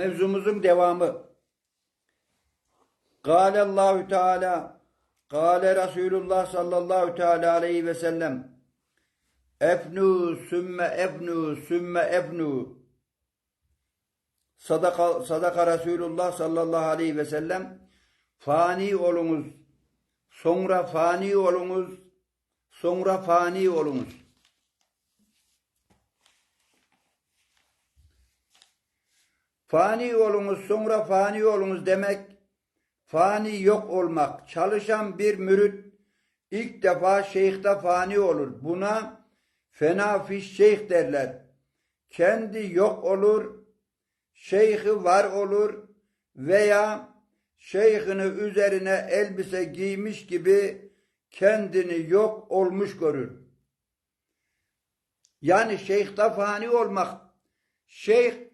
Mevzumuzun devamı. Kâle Allahu Teala Kâle Resulullah sallallahu teala aleyhi ve sellem. Efnu sümme efnu sümme efnu Sadaka, sadaka Resulullah sallallahu aleyhi ve sellem. Fani olunuz. Sonra fani olunuz. Sonra fani olunuz. Fani olunuz sonra fani olunuz demek fani yok olmak. Çalışan bir mürit ilk defa şeyhte fani olur. Buna fena fiş şeyh derler. Kendi yok olur, şeyhi var olur veya şeyhini üzerine elbise giymiş gibi kendini yok olmuş görür. Yani şeyhte fani olmak. Şeyh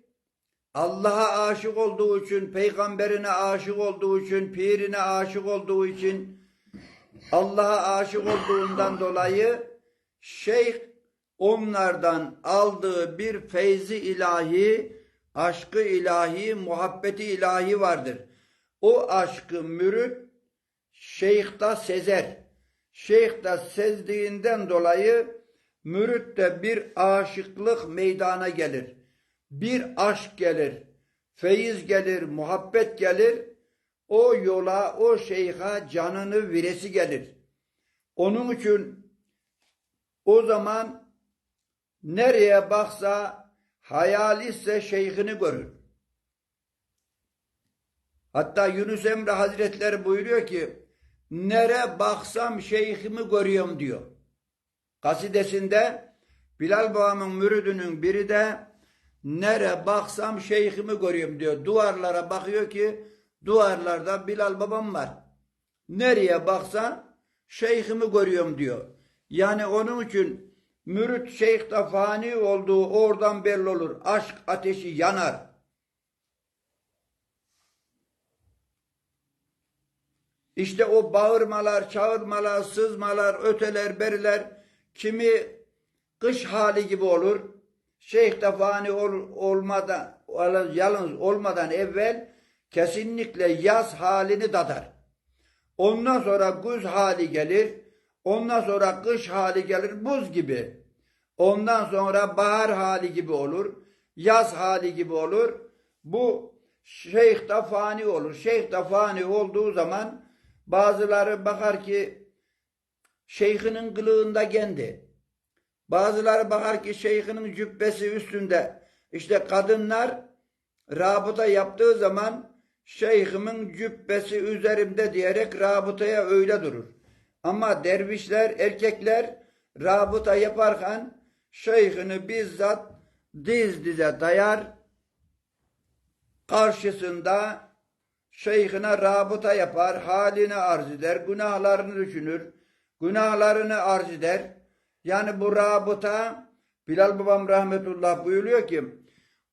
Allah'a aşık olduğu için, peygamberine aşık olduğu için, pirine aşık olduğu için, Allah'a aşık olduğundan dolayı şeyh onlardan aldığı bir feyzi ilahi, aşkı ilahi, muhabbeti ilahi vardır. O aşkı mürit şeyhta sezer. Şeyh de sezdiğinden dolayı müritte bir aşıklık meydana gelir. Bir aşk gelir, feyiz gelir, muhabbet gelir. O yola, o şeyha canını viresi gelir. Onun için o zaman nereye baksa hayal ise şeyhini görür. Hatta Yunus Emre Hazretleri buyuruyor ki nere baksam şeyhimi görüyorum diyor. Kasidesinde Bilal Babamın müridinin biri de nere baksam şeyhimi görüyorum diyor. Duvarlara bakıyor ki duvarlarda Bilal babam var. Nereye baksan şeyhimi görüyorum diyor. Yani onun için mürit şeyhte fani olduğu oradan belli olur. Aşk ateşi yanar. İşte o bağırmalar, çağırmalar, sızmalar, öteler, beriler kimi kış hali gibi olur. Şeyh de fani ol, olmadan, yalnız olmadan evvel kesinlikle yaz halini dadar. Ondan sonra güz hali gelir. Ondan sonra kış hali gelir buz gibi. Ondan sonra bahar hali gibi olur. Yaz hali gibi olur. Bu şeyh de fani olur. Şeyh de fani olduğu zaman bazıları bakar ki şeyhinin kılığında kendi. Bazıları bakar ki şeyhinin cübbesi üstünde. İşte kadınlar rabıta yaptığı zaman şeyhimin cübbesi üzerimde diyerek rabıtaya öyle durur. Ama dervişler, erkekler rabıta yaparken şeyhini bizzat diz dize dayar, karşısında şeyhine rabıta yapar, halini arz eder, günahlarını düşünür, günahlarını arz eder. Yani bu rabıta, Bilal babam rahmetullah buyuruyor ki,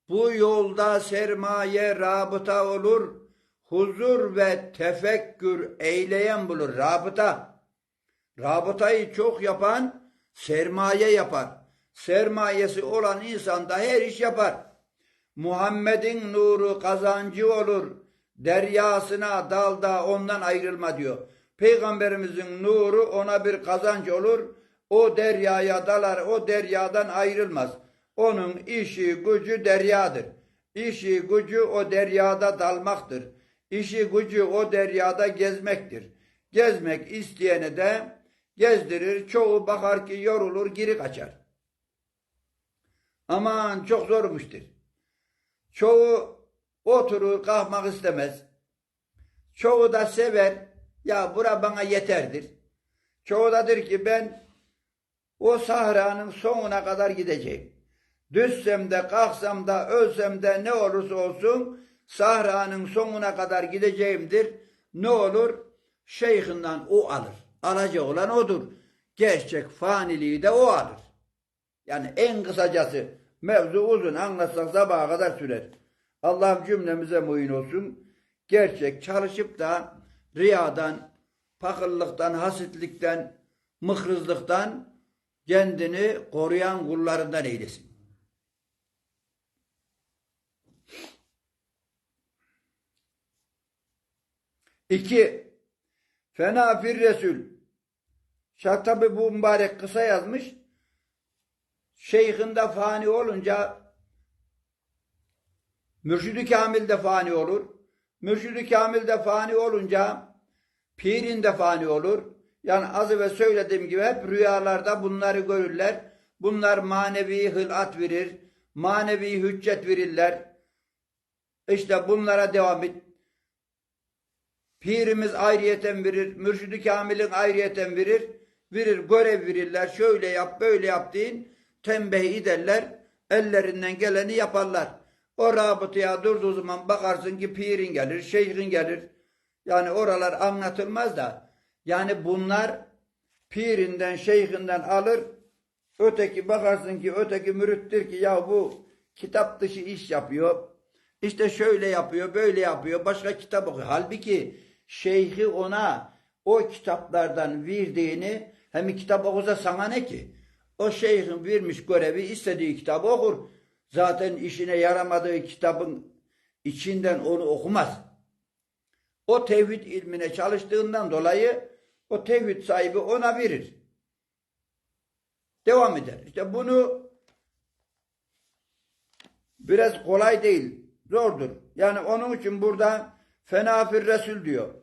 bu yolda sermaye rabıta olur, huzur ve tefekkür eyleyen bulur. Rabıta. Rabıtayı çok yapan sermaye yapar. Sermayesi olan insan da her iş yapar. Muhammed'in nuru kazancı olur. Deryasına dalda ondan ayrılma diyor. Peygamberimizin nuru ona bir kazanç olur. O deryaya dalar, o deryadan ayrılmaz. Onun işi gücü deryadır. İşi gücü o deryada dalmaktır. İşi gücü o deryada gezmektir. Gezmek isteyeni de gezdirir. Çoğu bakar ki yorulur geri kaçar. Aman çok zormuştur. Çoğu oturur kalkmak istemez. Çoğu da sever. Ya bura bana yeterdir. Çoğu da der ki ben o sahranın sonuna kadar gideceğim. Düşsem de kalksam da ölsem de ne olursa olsun sahranın sonuna kadar gideceğimdir. Ne olur? Şeyhinden o alır. Alacak olan odur. Gerçek faniliği de o alır. Yani en kısacası mevzu uzun anlatsak sabaha kadar sürer. Allah'ım cümlemize muyin olsun. Gerçek çalışıp da riyadan, pakıllıktan, hasitlikten, mıhrızlıktan kendini koruyan kullarından eylesin. İki, Fena fir Resul. Şah bu mübarek kısa yazmış. Şeyhinde fani olunca Mürşid-i Kamil de fani olur. Mürşid-i Kamil de fani olunca Pir'in de fani olur. Yani az evvel söylediğim gibi hep rüyalarda bunları görürler. Bunlar manevi hılat verir. Manevi hüccet verirler. İşte bunlara devam et. Pirimiz ayrıyeten verir. Mürşidi kamilin ayrıyeten verir. Verir, görev verirler. Şöyle yap, böyle yap deyin. Tembih ederler. Ellerinden geleni yaparlar. O rabıtaya durduğu zaman bakarsın ki pirin gelir, şeyhin gelir. Yani oralar anlatılmaz da. Yani bunlar pirinden, şeyhinden alır. Öteki bakarsın ki öteki mürittir ki ya bu kitap dışı iş yapıyor. İşte şöyle yapıyor, böyle yapıyor, başka kitap okuyor. Halbuki şeyhi ona o kitaplardan verdiğini hem kitap okusa sana ne ki? O şeyhin vermiş görevi istediği kitabı okur. Zaten işine yaramadığı kitabın içinden onu okumaz. O tevhid ilmine çalıştığından dolayı o tevhid sahibi ona verir. Devam eder. İşte bunu biraz kolay değil. Zordur. Yani onun için burada fenafir Resul diyor.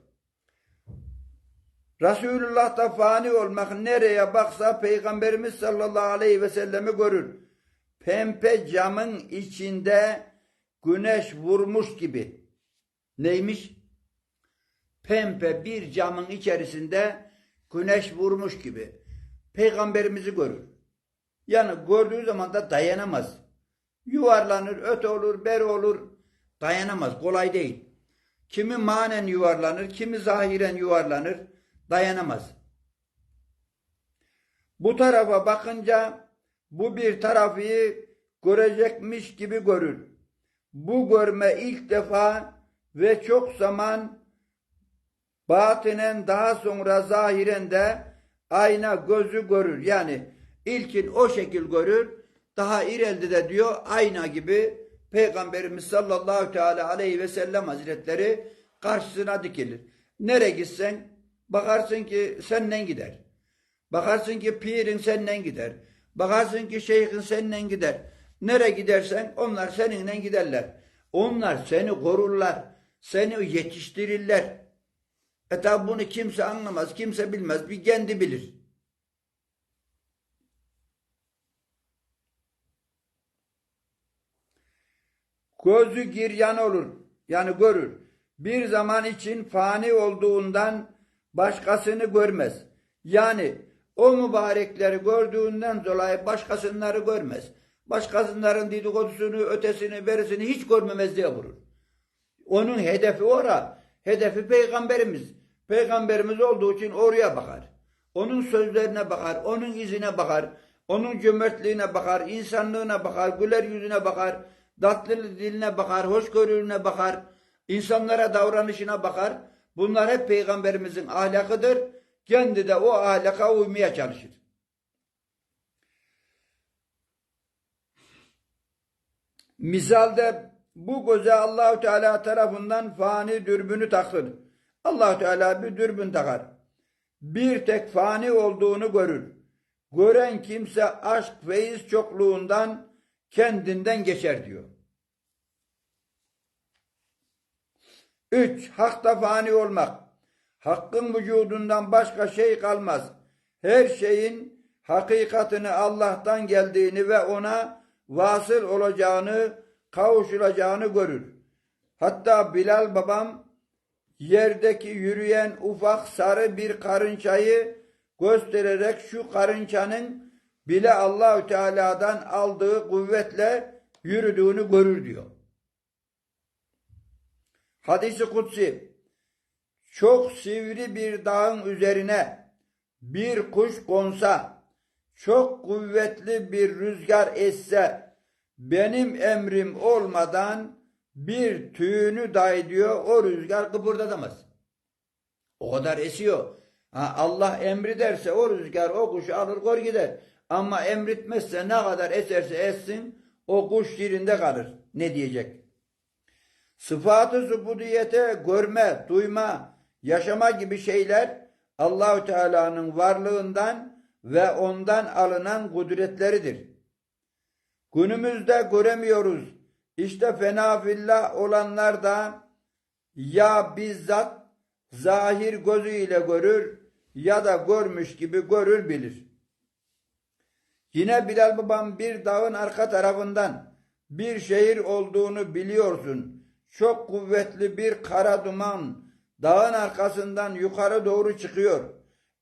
Resulullah'ta fani olmak nereye baksa Peygamberimiz sallallahu aleyhi ve sellemi görür. Pempe camın içinde güneş vurmuş gibi. Neymiş? Pempe bir camın içerisinde güneş vurmuş gibi. Peygamberimizi görür. Yani gördüğü zaman da dayanamaz. Yuvarlanır, öte olur, beri olur. Dayanamaz. Kolay değil. Kimi manen yuvarlanır, kimi zahiren yuvarlanır. Dayanamaz. Bu tarafa bakınca bu bir tarafı görecekmiş gibi görür. Bu görme ilk defa ve çok zaman batinen daha sonra zahiren de ayna gözü görür. Yani ilkin o şekil görür. Daha ileride de diyor ayna gibi Peygamberimiz sallallahu teala aleyhi ve sellem hazretleri karşısına dikilir. Nereye gitsen bakarsın ki senden gider. Bakarsın ki pirin senden gider. Bakarsın ki şeyhin senden gider. Nereye gidersen onlar seninle giderler. Onlar seni korurlar. Seni yetiştirirler. E tabi bunu kimse anlamaz, kimse bilmez. Bir kendi bilir. Gözü giryan olur. Yani görür. Bir zaman için fani olduğundan başkasını görmez. Yani o mübarekleri gördüğünden dolayı başkasınları görmez. Başkasınların dedikodusunu, ötesini, berisini hiç görmemez diye vurur. Onun hedefi ora. Hedefi peygamberimiz. Peygamberimiz olduğu için oraya bakar. Onun sözlerine bakar, onun izine bakar, onun cömertliğine bakar, insanlığına bakar, güler yüzüne bakar, tatlı diline bakar, hoşgörülüne bakar, insanlara davranışına bakar. Bunlar hep peygamberimizin ahlakıdır. Kendi de o ahlaka uymaya çalışır. Misalde bu göze Allahu Teala tarafından fani dürbünü takılır. Allahu Teala bir dürbün takar. Bir tek fani olduğunu görür. Gören kimse aşk feyiz çokluğundan kendinden geçer diyor. Üç, hakta fani olmak. Hakkın vücudundan başka şey kalmaz. Her şeyin hakikatini Allah'tan geldiğini ve ona vasıl olacağını, kavuşulacağını görür. Hatta Bilal babam yerdeki yürüyen ufak sarı bir karınçayı göstererek şu karınçanın bile Allahü Teala'dan aldığı kuvvetle yürüdüğünü görür diyor. Hadisi kutsi çok sivri bir dağın üzerine bir kuş konsa, çok kuvvetli bir rüzgar esse, benim emrim olmadan bir tüyünü dahi diyor o rüzgar kıpırdatamaz. O kadar esiyor. Ha, Allah emri derse o rüzgar o kuşu alır kor gider. Ama emretmezse ne kadar eserse essin o kuş yerinde kalır. Ne diyecek? Sıfatı subudiyete görme, duyma, yaşama gibi şeyler Allahü Teala'nın varlığından ve ondan alınan kudretleridir. Günümüzde göremiyoruz. İşte fena fillah olanlar da ya bizzat zahir gözüyle görür ya da görmüş gibi görür bilir. Yine Bilal babam bir dağın arka tarafından bir şehir olduğunu biliyorsun. Çok kuvvetli bir kara duman dağın arkasından yukarı doğru çıkıyor.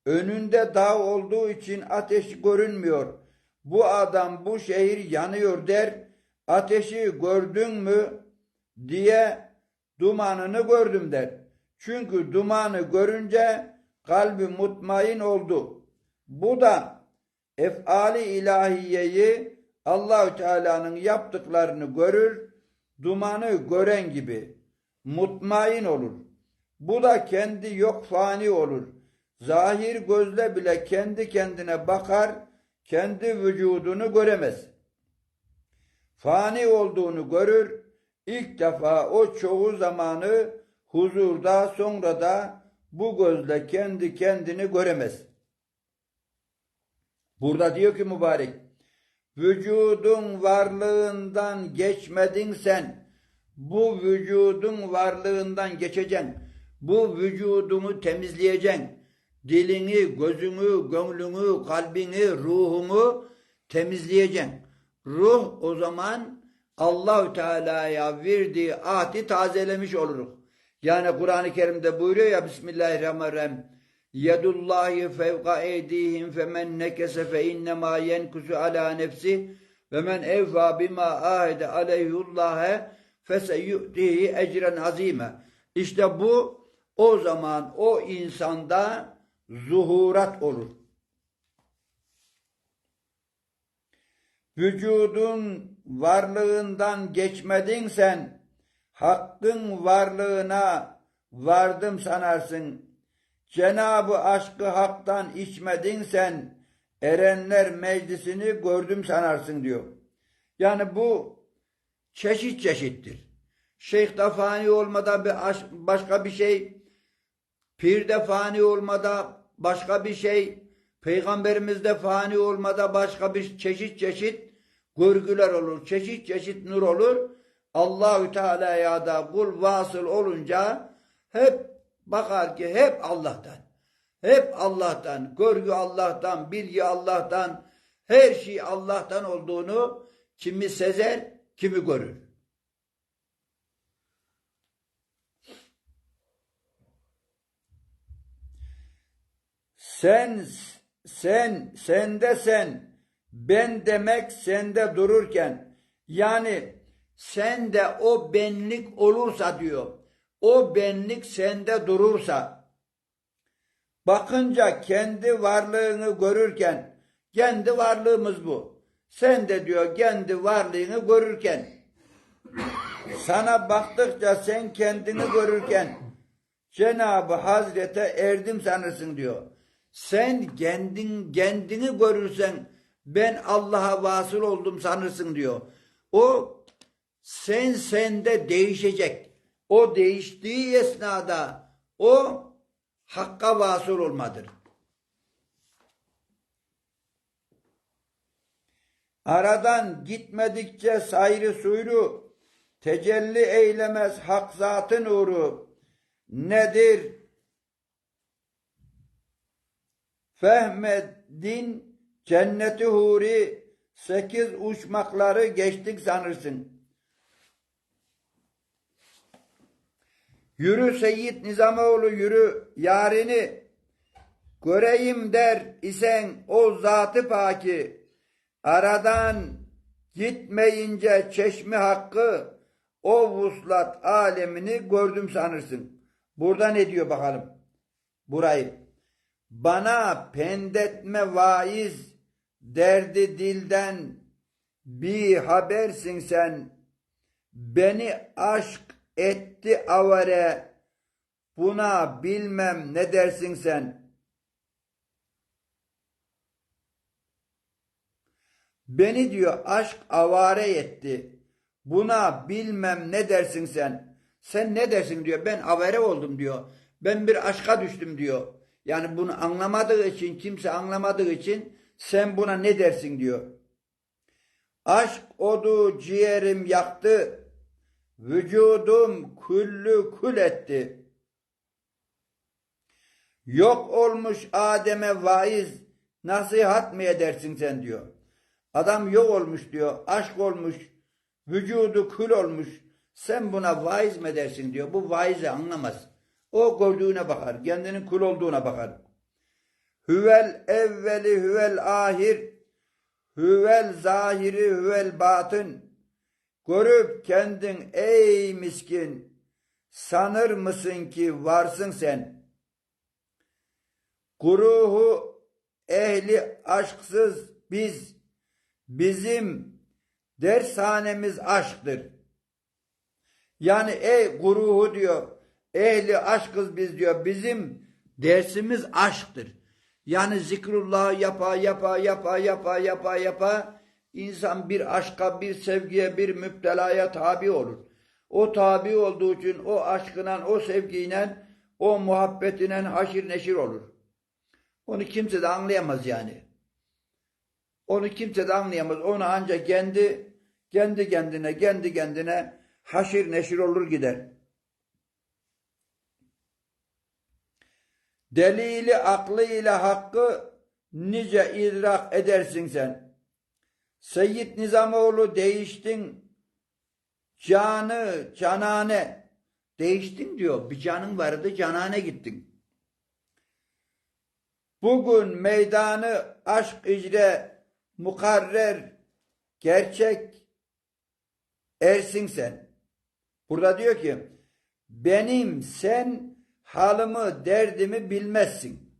Önünde dağ olduğu için ateş görünmüyor. Bu adam bu şehir yanıyor der. Ateşi gördün mü diye dumanını gördüm der. Çünkü dumanı görünce kalbi mutmain oldu. Bu da efali ilahiyeyi Allahü Teala'nın yaptıklarını görür, dumanı gören gibi mutmain olur. Bu da kendi yok fani olur. Zahir gözle bile kendi kendine bakar, kendi vücudunu göremez. Fani olduğunu görür, ilk defa o çoğu zamanı huzurda sonra da bu gözle kendi kendini göremez. Burada diyor ki mübarek, vücudun varlığından geçmedin sen, bu vücudun varlığından geçeceksin, bu vücudunu temizleyeceksin, dilini, gözünü, gönlünü, kalbini, ruhunu temizleyeceksin. Ruh o zaman Allahü Teala'ya verdiği ahdi tazelemiş oluruz. Yani Kur'an-ı Kerim'de buyuruyor ya Bismillahirrahmanirrahim. Yedullahi fevka eydihim femen nekese fe innema yenkusu ala nefsi ve men evfa bima ahide aleyhullâhe feseyu'tihi ecren azime. İşte bu o zaman o insanda zuhurat olur. Vücudun varlığından geçmedin sen, hakkın varlığına vardım sanarsın. Cenabı aşkı haktan içmedin sen, erenler meclisini gördüm sanarsın diyor. Yani bu çeşit çeşittir. Şeyh fani olmada bir aşk, başka bir şey, pir de fani olmada başka bir şey, peygamberimiz de fani olmada başka bir çeşit çeşit görgüler olur, çeşit çeşit nur olur. Allahü Teala'ya da kul vasıl olunca hep bakar ki hep Allah'tan. Hep Allah'tan, görgü Allah'tan, bilgi Allah'tan, her şey Allah'tan olduğunu kimi sezer, kimi görür. Sen, sen, sende sen, ben demek sende dururken, yani sende o benlik olursa diyor, o benlik sende durursa, bakınca kendi varlığını görürken, kendi varlığımız bu. Sen de diyor kendi varlığını görürken, sana baktıkça sen kendini görürken, Cenab-ı Hazret'e erdim sanırsın diyor. Sen kendin kendini görürsen ben Allah'a vasıl oldum sanırsın diyor. O sen sende değişecek. O değiştiği esnada o hakka vasıl olmadır. Aradan gitmedikçe sayrı suyru tecelli eylemez hak zatın nuru nedir? Fehmeddin cenneti huri sekiz uçmakları geçtik sanırsın. Yürü Seyyid Nizamoğlu yürü yarini göreyim der isen o zatı paki aradan gitmeyince çeşmi hakkı o vuslat alemini gördüm sanırsın. Burada ne diyor bakalım? Burayı. Bana pendetme vaiz derdi dilden bir habersin sen. Beni aşk etti avare buna bilmem ne dersin sen. Beni diyor aşk avare etti. Buna bilmem ne dersin sen. Sen ne dersin diyor. Ben avare oldum diyor. Ben bir aşka düştüm diyor. Yani bunu anlamadığı için, kimse anlamadığı için sen buna ne dersin diyor. Aşk odu ciğerim yaktı, vücudum küllü kül etti. Yok olmuş Adem'e vaiz, nasihat mı edersin sen diyor. Adam yok olmuş diyor, aşk olmuş, vücudu kül olmuş. Sen buna vaiz mi edersin diyor. Bu vaizi anlamaz. O gördüğüne bakar, kendinin kul olduğuna bakar. Hüvel evveli hüvel ahir, hüvel zahiri hüvel batın. Görüp kendin ey miskin, sanır mısın ki varsın sen? Guruhu ehli aşksız biz, bizim dershanemiz aşktır. Yani ey guruhu diyor, ehli aşkız biz diyor, bizim dersimiz aşktır. Yani zikrullah yapa yapa yapa yapa yapa yapa insan bir aşka, bir sevgiye, bir müptelaya tabi olur. O tabi olduğu için o aşkına, o sevgiyle, o muhabbetine haşir neşir olur. Onu kimse de anlayamaz yani. Onu kimse de anlayamaz. Onu ancak kendi kendi kendine, kendi kendine haşir neşir olur gider. Delili aklıyla hakkı nice idrak edersin sen. Seyyid Nizamoğlu değiştin canı canane değiştin diyor. Bir canın vardı canane gittin. Bugün meydanı aşk icre mukarrer gerçek ersin sen. Burada diyor ki benim sen halımı derdimi bilmezsin.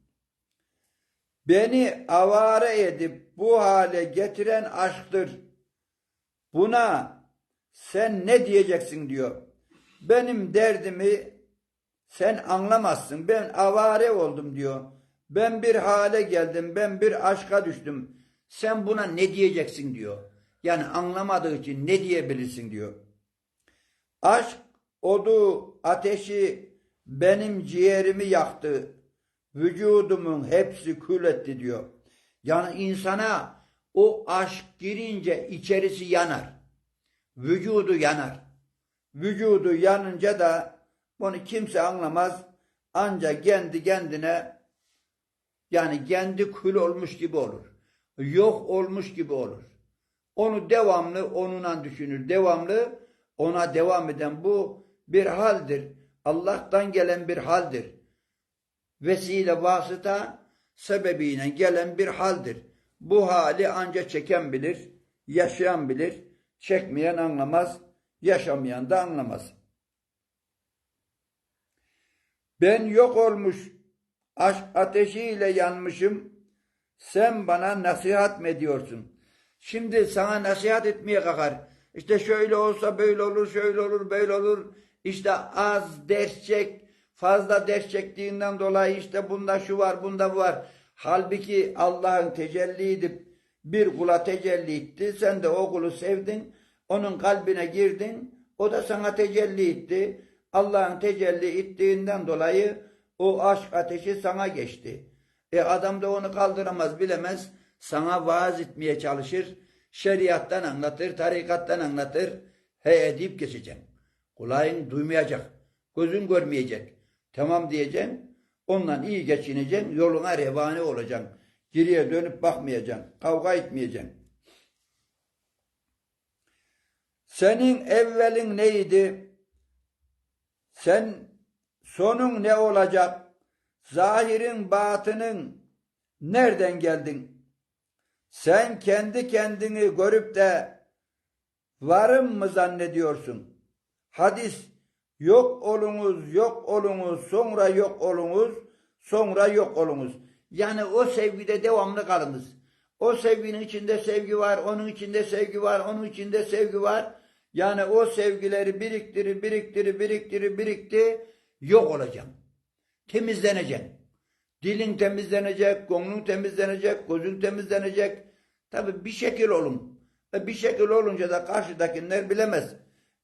Beni avare edip bu hale getiren aşktır. Buna sen ne diyeceksin diyor. Benim derdimi sen anlamazsın. Ben avare oldum diyor. Ben bir hale geldim. Ben bir aşka düştüm. Sen buna ne diyeceksin diyor. Yani anlamadığı için ne diyebilirsin diyor. Aşk odu ateşi benim ciğerimi yaktı. Vücudumun hepsi kül etti diyor. Yani insana o aşk girince içerisi yanar. Vücudu yanar. Vücudu yanınca da bunu kimse anlamaz. Ancak kendi kendine yani kendi kül olmuş gibi olur. Yok olmuş gibi olur. Onu devamlı onunla düşünür. Devamlı ona devam eden bu bir haldir. Allah'tan gelen bir haldir. Vesile vasıta sebebiyle gelen bir haldir. Bu hali ancak çeken bilir, yaşayan bilir, çekmeyen anlamaz, yaşamayan da anlamaz. Ben yok olmuş, aşk ateşiyle yanmışım, sen bana nasihat mı ediyorsun? Şimdi sana nasihat etmeye kalkar. İşte şöyle olsa böyle olur, şöyle olur, böyle olur. İşte az ders çek, fazla ders çektiğinden dolayı işte bunda şu var, bunda bu var. Halbuki Allah'ın tecelli edip bir kula tecelli etti. Sen de o kulu sevdin. Onun kalbine girdin. O da sana tecelli etti. Allah'ın tecelli ettiğinden dolayı o aşk ateşi sana geçti. E adam da onu kaldıramaz, bilemez. Sana vaaz etmeye çalışır. Şeriattan anlatır, tarikattan anlatır. He edip geçeceksin. Kulağın duymayacak. Gözün görmeyecek. Tamam diyeceksin. Ondan iyi geçineceksin. Yoluna revane olacaksın. Geriye dönüp bakmayacaksın. Kavga etmeyeceksin. Senin evvelin neydi? Sen sonun ne olacak? Zahirin batının nereden geldin? Sen kendi kendini görüp de varım mı zannediyorsun? Hadis yok olunuz, yok olunuz, sonra yok olunuz, sonra yok olunuz. Yani o sevgide devamlı kalınız. O sevginin içinde sevgi var, onun içinde sevgi var, onun içinde sevgi var. Yani o sevgileri biriktirir, biriktirir, biriktirir, birikti, yok olacağım. Temizleneceksin. Dilin temizlenecek, gönlün temizlenecek, gözün temizlenecek. Tabi bir şekil olun. E bir şekil olunca da karşıdakiler bilemez.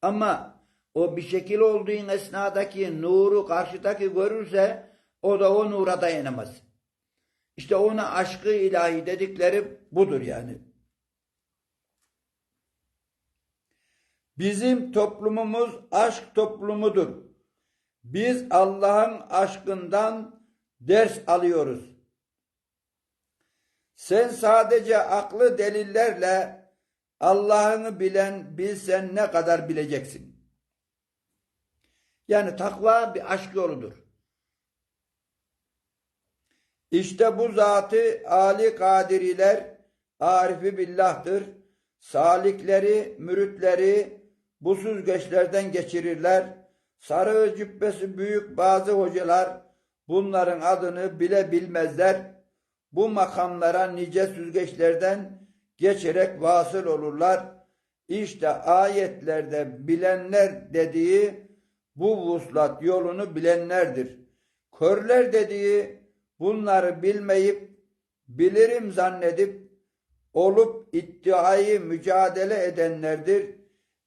Ama o bir şekil olduğun esnadaki nuru karşıdaki görürse o da o nura dayanamaz. İşte ona aşkı ilahi dedikleri budur yani. Bizim toplumumuz aşk toplumudur. Biz Allah'ın aşkından ders alıyoruz. Sen sadece aklı delillerle Allah'ını bilen bilsen ne kadar bileceksin. Yani takva bir aşk yoludur. İşte bu zatı Ali kadiriler arifi billahtır. Salikleri, müritleri bu süzgeçlerden geçirirler. Sarı cübbesi büyük bazı hocalar bunların adını bile bilmezler. Bu makamlara nice süzgeçlerden geçerek vasıl olurlar. İşte ayetlerde bilenler dediği bu vuslat yolunu bilenlerdir. Körler dediği bunları bilmeyip bilirim zannedip olup iddiayı mücadele edenlerdir.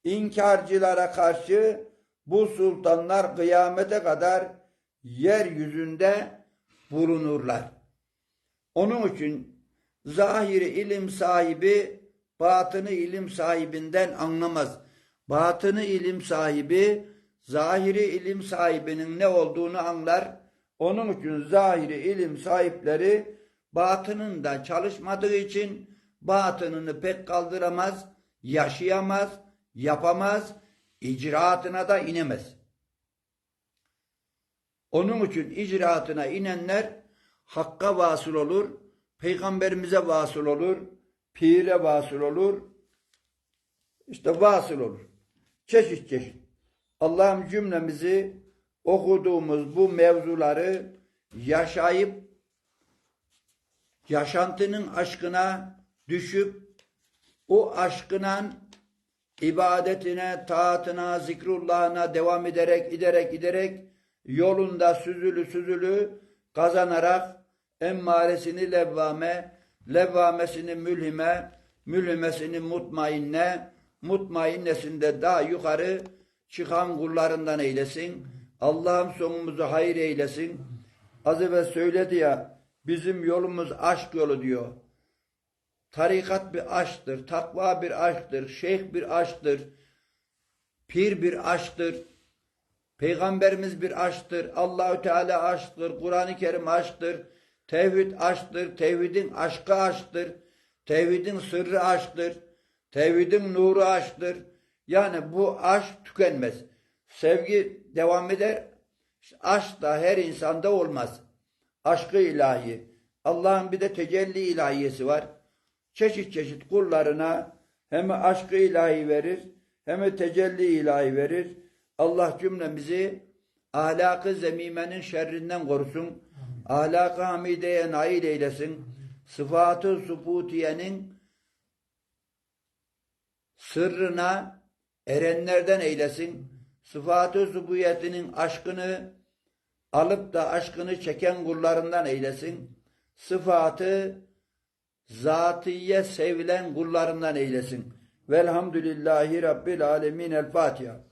İnkarcılara karşı bu sultanlar kıyamete kadar yeryüzünde bulunurlar. Onun için zahiri ilim sahibi batını ilim sahibinden anlamaz. Batını ilim sahibi zahiri ilim sahibinin ne olduğunu anlar. Onun için zahiri ilim sahipleri batınında çalışmadığı için batınını pek kaldıramaz, yaşayamaz, yapamaz, icraatına da inemez. Onun için icraatına inenler hakka vasıl olur, peygamberimize vasıl olur, pire vasıl olur, işte vasıl olur. Çeşit çeşit. Allah'ım cümlemizi okuduğumuz bu mevzuları yaşayıp yaşantının aşkına düşüp o aşkına ibadetine, taatına, zikrullahına devam ederek, giderek, giderek yolunda süzülü süzülü kazanarak emmaresini levvame, levvamesini mülhime, mülhimesini mutmainne, mutmainnesinde daha yukarı çıkan kullarından eylesin. Allah'ım sonumuzu hayır eylesin. Az evvel söyledi ya, bizim yolumuz aşk yolu diyor. Tarikat bir aşktır, takva bir aşktır, şeyh bir aşktır, pir bir aşktır, peygamberimiz bir aşktır, Allahü Teala aşktır, Kur'an-ı Kerim aşktır, tevhid aşktır, tevhidin aşkı aşktır, tevhidin sırrı aşktır, tevhidin nuru aşktır. Yani bu aşk tükenmez. Sevgi devam eder. Aşk da her insanda olmaz. Aşkı ilahi. Allah'ın bir de tecelli ilahiyesi var çeşit çeşit kullarına hem aşkı ilahi verir hem tecelli ilahi verir. Allah cümlemizi ahlakı zemimenin şerrinden korusun. Ahlakı hamideye nail eylesin. Sıfatı subutiyenin sırrına erenlerden eylesin. Sıfatı subutiyetinin aşkını alıp da aşkını çeken kullarından eylesin. Sıfatı zatiye sevilen kullarından eylesin. Velhamdülillahi Rabbil Alemin. El Fatiha.